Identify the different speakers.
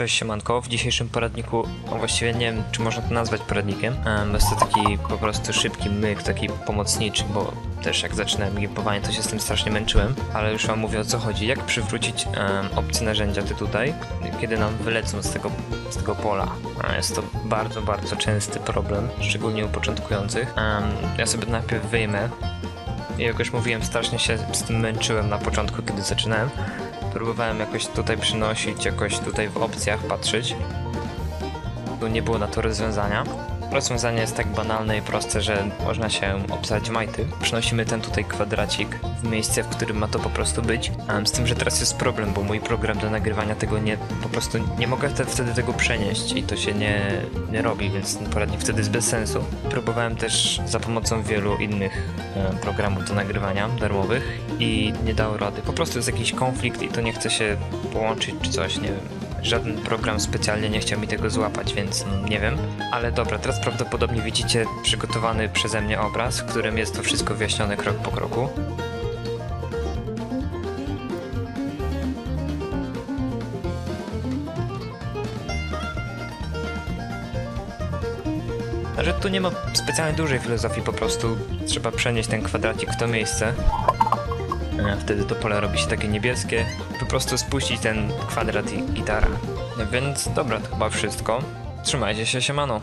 Speaker 1: Cześć siemanko, w dzisiejszym poradniku, a właściwie nie wiem czy można to nazwać poradnikiem, em, jest to taki po prostu szybki myk, taki pomocniczy, bo też jak zaczynałem gipowanie to się z tym strasznie męczyłem, ale już wam mówię o co chodzi, jak przywrócić em, opcje narzędzia te tutaj, kiedy nam wylecą z tego, z tego pola. Jest to bardzo, bardzo częsty problem, szczególnie u początkujących. Em, ja sobie najpierw wyjmę, jak już mówiłem, strasznie się z tym męczyłem na początku, kiedy zaczynałem. Próbowałem jakoś tutaj przynosić, jakoś tutaj w opcjach patrzeć. Tu nie było na to rozwiązania. Rozwiązanie jest tak banalne i proste, że można się obsać majty. Przynosimy ten tutaj kwadracik w miejsce, w którym ma to po prostu być. Z tym, że teraz jest problem, bo mój program do nagrywania tego nie, po prostu nie mogę te- wtedy tego przenieść i to się nie, nie robi, więc ten wtedy jest bez sensu. Próbowałem też za pomocą wielu innych e, programów do nagrywania darmowych i nie dało rady. Po prostu jest jakiś konflikt i to nie chce się połączyć czy coś, nie wiem. Żaden program specjalnie nie chciał mi tego złapać, więc nie wiem. Ale dobra, teraz prawdopodobnie widzicie przygotowany przeze mnie obraz, w którym jest to wszystko wyjaśnione krok po kroku. Że tu nie ma specjalnie dużej filozofii, po prostu trzeba przenieść ten kwadracik w to miejsce. Wtedy to pole robi się takie niebieskie. Po prostu spuścić ten kwadrat i gitara. No Więc dobra, to chyba wszystko. Trzymajcie się, siemano.